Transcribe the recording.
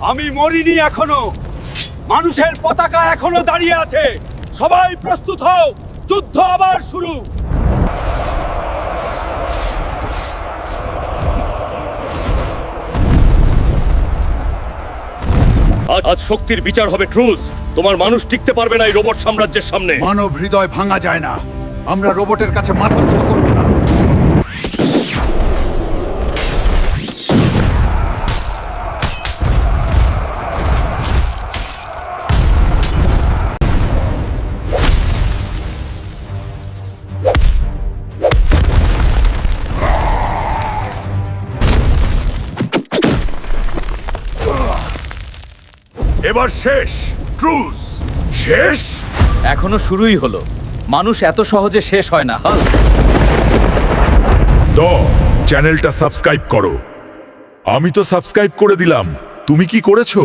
আমি মরিনি এখনও। মানুষের পতাকা এখনও দাঁড়িয়ে আছে। সবাই প্রস্তুত হও, যুদ্ধ আবার শুরু। আজ শক্তির বিচার হবে ট্রুজ তোমার মানুষ টিকতে পারবে না এই রোবট সাম্রাজ্যের সামনে। মানব হৃদয় ভাঙা যায় না। আমরা রোবটের কাছে মাথা করব না। এবার শেষ ট্রুজ শেষ? এখনও শুরুই হলো। মানুষ এত সহজে শেষ হয় না। হাল। দ চ্যানেলটা সাবস্ক্রাইব করো। আমি তো সাবস্ক্রাইব করে দিলাম। তুমি কি করেছ?